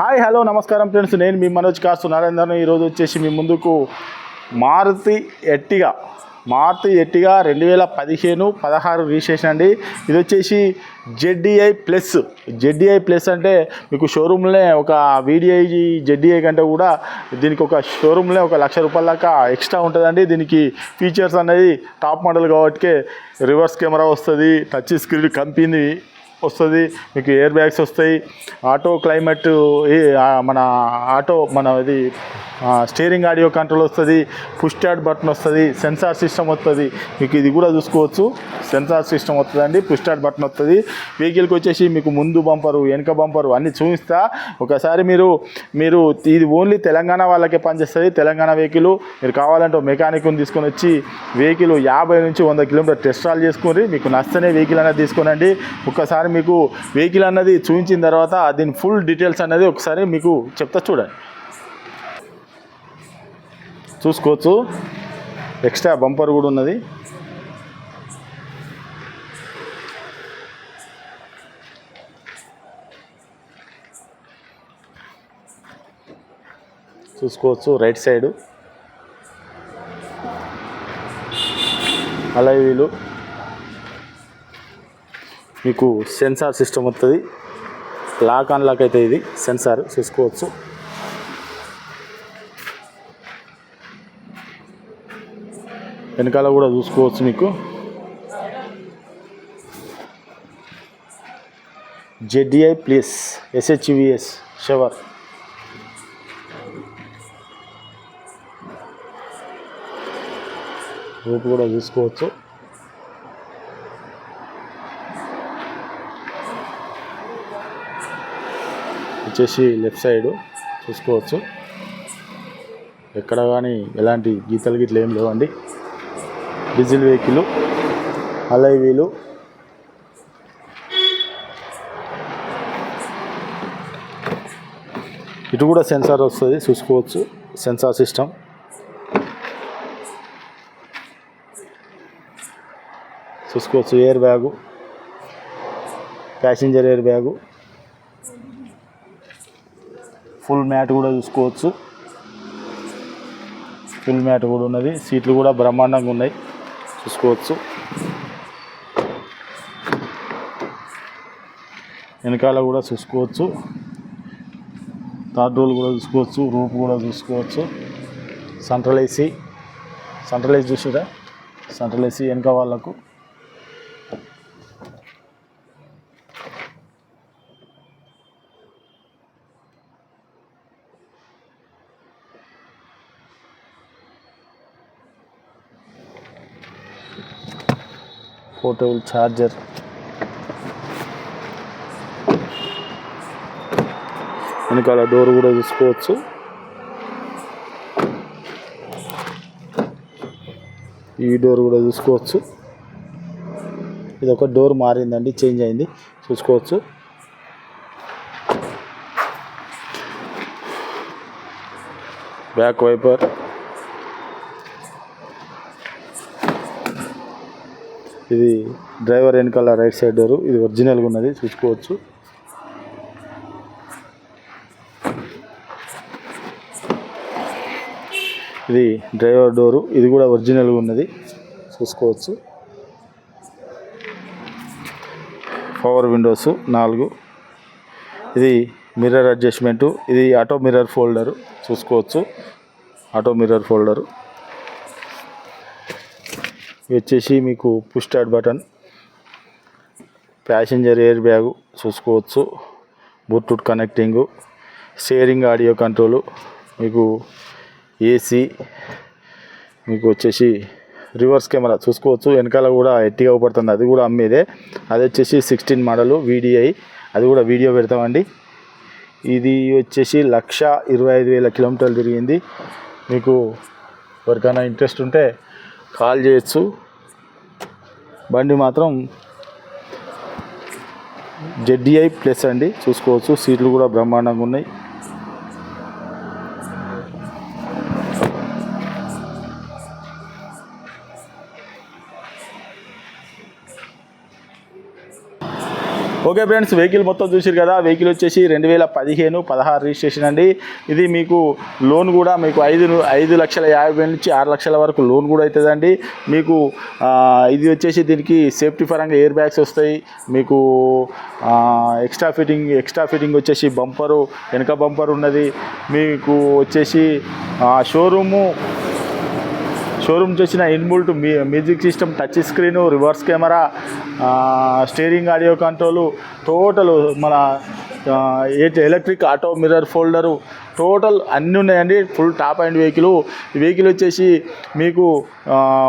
Hi hello నమస్కారం friends. నేను మీ మనోజ్ కాసు నరేందర్ను. ఈరోజు వచ్చేసి మీ ముందుకు మారుతి ఎట్టిగా మారుతి ఎట్టిగా రెండు వేల పదిహేను పదహారు రిజిస్ట్రేషన్ అండి. ఇది వచ్చేసి జెడ్డిఐ ప్లస్. జెడ్డిఐ ప్లస్ అంటే మీకు షోరూమ్లే ఒక వీడిఐ జెడ్డిఐ కంటే కూడా దీనికి ఒక షోరూమ్లో ఒక లక్ష రూపాయల దాకా ఎక్స్ట్రా ఉంటుందండి. దీనికి ఫీచర్స్ అనేది టాప్ మోడల్ కాబట్టి రివర్స్ కెమెరా వస్తుంది టచ్ స్క్రీన్ కంపెనీ వస్తుంది మీకు ఎయిర్ బ్యాగ్స్ వస్తాయి. ఆటో క్లైమేట్ మన ఆటో మన ఇది స్టీరింగ్ ఆడియో కంట్రోల్ వస్తుంది పుష్టాడ్ బటన్ వస్తుంది సెన్సార్ సిస్టమ్ వస్తుంది. మీకు ఇది కూడా చూసుకోవచ్చు. సెన్సార్ సిస్టమ్ వస్తుందండి పుష్టాడ్ బటన్ వస్తుంది. వెహికల్కి వచ్చేసి మీకు ముందు బంపరు వెనుక బంపరు అన్నీ చూపిస్తా. ఒకసారి మీరు మీరు ఇది ఓన్లీ తెలంగాణ వాళ్ళకే పనిచేస్తుంది. తెలంగాణ వెహికల్ మీరు కావాలంటే మెకానిక్ని తీసుకొని వచ్చి వెహికల్ యాభై నుంచి వంద కిలోమీటర్ టెస్ట్ రాల్ చేసుకుని మీకు నచ్చనే వెహికల్ అనేది తీసుకోనండి. ఒక్కసారి మీకు వెహికల్ అన్నది చూపించిన తర్వాత దీని ఫుల్ డీటెయిల్స్ అనేది ఒకసారి మీకు చెప్తా చూడండి. చూసుకోవచ్చు. ఎక్స్ట్రా బంపర్ కూడా ఉన్నది. చూసుకోవచ్చు రైట్ సైడు. అలాగే వీలు. మీకు సెన్సార్ సిస్టమ్ వస్తుంది లాక్ అన్లాక్ అయితే ఇది. సెన్సార్ చూసుకోవచ్చు. వెనకాల కూడా చూసుకోవచ్చు మీకు. జెడ్డిఐ ప్లస్ ఎస్హెచ్విఎస్ షవర్. రూపు కూడా చూసుకోవచ్చు. వచ్చేసి లెఫ్ట్ సైడ్ చూసుకోవచ్చు. ఎక్కడ కానీ ఎలాంటి గీతలు గిట్ల ఏం లేవండి. డీజిల్ వెహికల్ అలై వీలు. ఇటు కూడా సెన్సార్ వస్తుంది చూసుకోవచ్చు. Sensor system. చూసుకోవచ్చు air bag. Passenger air bag. Full mat కూడా చూసుకోవచ్చు. ఫుల్ మ్యాట్ కూడా ఉన్నది. సీట్లు కూడా బ్రహ్మాండంగా ఉన్నాయి. చూసుకోవచ్చు. వెనకాల కూడా చూసుకోవచ్చు. థర్డ్ రోల్ కూడా చూసుకోవచ్చు. రూప్ కూడా చూసుకోవచ్చు. Central AC. సెంట్రల్ ఏసీ చూసారా? సెంట్రల్ ఏసీ వెనక వాళ్ళకు. Portable charger. వెనకాల డోర్ కూడా చూసుకోవచ్చు. ఈ డోర్ కూడా చూసుకోవచ్చు. ఇది ఒక డోర్ మారిందండి చేంజ్ అయింది. చూసుకోవచ్చు. Back wiper. ఇది డ్రైవర్ వెనకాల రైట్ సైడ్ డోరు. ఇది ఒరిజినల్గా ఉన్నది చూసుకోవచ్చు. ఇది డ్రైవర్ డోరు. ఇది కూడా ఒరిజినల్గా ఉన్నది చూసుకోవచ్చు. పవర్ విండోస్ నాలుగు. ఇది మిర్రర్ అడ్జస్ట్మెంటు. ఇది ఆటో మిర్రర్ ఫోల్డరు చూసుకోవచ్చు. Auto mirror folder. ఇది వచ్చేసి మీకు push start button passenger air bag చూసుకోవచ్చు. Bluetooth connecting sharing audio control మీకు ఏసీ మీకు వచ్చేసి రివర్స్ కెమెరా చూసుకోవచ్చు. వెనకాల కూడా ఎట్టిగా పడుతుంది అది కూడా అమ్మేదే. అది వచ్చేసి సిక్స్టీన్ మోడలు వీడిఐ అది కూడా వీడియో పెడతామండి. ఇది వచ్చేసి లక్ష ఇరవై ఐదు వేల కిలోమీటర్లు తిరిగింది. మీకు ఎవరికైనా ఇంట్రెస్ట్ ఉంటే కాల్ చేయొచ్చు. బండి మాత్రం జెడ్డిఐ ప్లస్ అండి. చూసుకోవచ్చు. సీట్లు కూడా బ్రహ్మాండంగా ఉన్నాయి. ఓకే ఫ్రెండ్స్ వెహికల్ మొత్తం చూసారు కదా వెహికల్ వచ్చేసి రెండు వేల పదిహేను పదహారు రిజిస్ట్రేషన్ అండి. ఇది మీకు లోన్ కూడా మీకు ఐదు ఐదు లక్షల యాభై వేల నుంచి ఆరు లక్షల వరకు లోన్ కూడా అవుతుందండి మీకు ఇది వచ్చేసి దీనికి సేఫ్టీ పరంగా ఎయిర్ బ్యాగ్స్ వస్తాయి. మీకు ఎక్స్ట్రా ఫిట్టింగ్ ఎక్స్ట్రా ఫిట్టింగ్ వచ్చేసి బంపరు వెనక బంపర్ ఉన్నది. మీకు వచ్చేసి షోరూము షోరూమ్ చేసిన inbuilt music system touch screen reverse camera steering audio control total మన electric auto mirror folder total అన్నీ ఉన్నాయండి. Full top and vehicle. ఈ వెహికల్ వచ్చేసి మీకు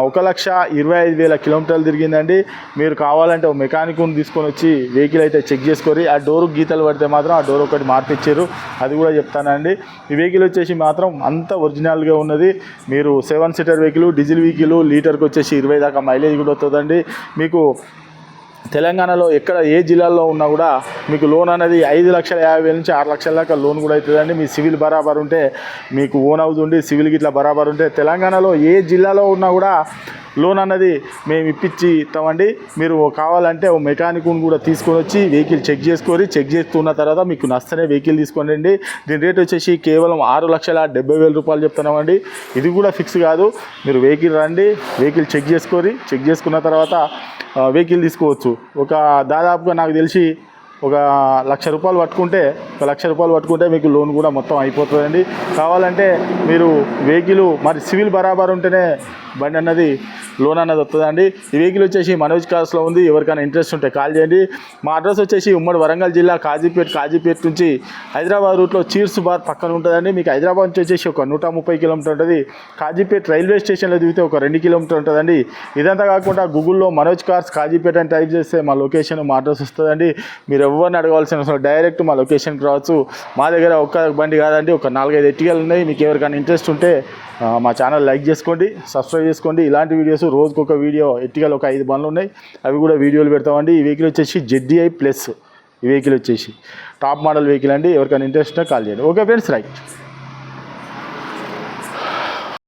ఒక లక్ష ఇరవై ఐదు వేల కిలోమీటర్లు తిరిగిందండి. మీరు కావాలంటే ఒక మెకానిక్ని తీసుకొని వచ్చి వెహికల్ అయితే చెక్ చేసుకొని ఆ డోరు గీతలు పడితే మాత్రం ఆ డోర్ ఒకటి మార్పిచ్చారు. అది కూడా చెప్తానండి. ఈ వెహికల్ వచ్చేసి మాత్రం అంత ఒరిజినల్గా ఉన్నది. మీరు seven seater vehicle diesel vehicle లీటర్కి వచ్చేసి ఇరవై దాకా మైలేజ్ కూడా వస్తుందండి. మీకు తెలంగాణలో ఎక్కడ ఏ జిల్లాలో ఉన్నా కూడా మీకు లోన్ అనేది ఐదు లక్షల యాభై వేల నుంచి ఆరు లక్షల దాకా లోన్ కూడా అవుతుందండి. మీ సివిల్ బరాబర్ ఉంటే మీకు ఓన్ హౌస్ ఉండి సివిల్ గిట్లా బరాబర్ ఉంటే తెలంగాణలో ఏ జిల్లాలో ఉన్నా కూడా లోన్ అన్నది మేము ఇప్పించి ఇస్తామండి. మీరు కావాలంటే ఓ మెకానిక్ను కూడా తీసుకొని వచ్చి వెహికల్ చెక్ చేసుకొని చెక్ చేస్తున్న తర్వాత మీకు నచ్చనే వెహికల్ తీసుకోండి దీని రేట్ వచ్చేసి కేవలం ఆరు లక్షల డెబ్బై వేల రూపాయలు చెప్తున్నామండి. ఇది కూడా ఫిక్స్ కాదు. మీరు వెహికల్ రండి వెహికల్ చెక్ చేసుకొని చెక్ చేసుకున్న తర్వాత వెహికల్ తీసుకోవచ్చు. ఒక దాదాపుగా నాకు తెలిసి ఒక లక్ష రూపాయలు పట్టుకుంటే ఒక లక్ష రూపాయలు పట్టుకుంటే మీకు లోన్ కూడా మొత్తం అయిపోతుందండి. కావాలంటే మీరు వెహికల్ మరి సివిల్ బరాబర్ ఉంటేనే బండి అన్నది లోన్ అన్నది వస్తుందండి ఈ వెహికల్ వచ్చేసి మనోజ్ కార్స్లో ఉంది. ఎవరికైనా ఇంట్రెస్ట్ ఉంటే కాల్ చేయండి. మా అడ్రస్ వచ్చేసి ఉమ్మడి వరంగల్ జిల్లా కాజీపేట్ కాజీపేట్ నుంచి హైదరాబాద్ రూట్లో చీర్స్ బార్ పక్కన ఉంటుందండి. మీకు హైదరాబాద్ నుంచి వచ్చేసి ఒక నూట ముప్పై కిలోమీటర్ ఉంటుంది. కాజీపేట్ రైల్వే స్టేషన్లో దిగితే ఒక రెండు కిలోమీటర్ ఉంటుందండి. ఇదంతా కాకుండా గూగుల్లో మనోజ్ కార్స్ కాజీపేట అని టైప్ చేస్తే మా లొకేషన్ మా అడ్రస్ వస్తుందండి. మీరు ఎవరిని అడగాల్సిన అవసరం డైరెక్ట్ మా లొకేషన్కి రావచ్చు. మా దగ్గర ఒక్క బండి కాదండి. ఒక నాలుగైదు ఎట్టికలు ఉన్నాయి. మీకు ఎవరికైనా ఇంట్రెస్ట్ ఉంటే మా ఛానల్ లైక్ చేసుకోండి. సబ్స్క్రైబ్ చేసుకోండి. ఇలాంటి వీడియోస్ రోజుకు ఒక వీడియో ఎట్టికలు ఒక ఐదు బండ్లు ఉన్నాయి. అవి కూడా వీడియోలు పెడతామండి. ఈ వెహికల్ వచ్చేసి జెడ్డీఐ ప్లస్ ఈ వెహికల్ వచ్చేసి. టాప్ మోడల్ వెహికల్ అండి. ఎవరికైనా ఇంట్రెస్ట్ కాల్ చేయండి. Okay friends right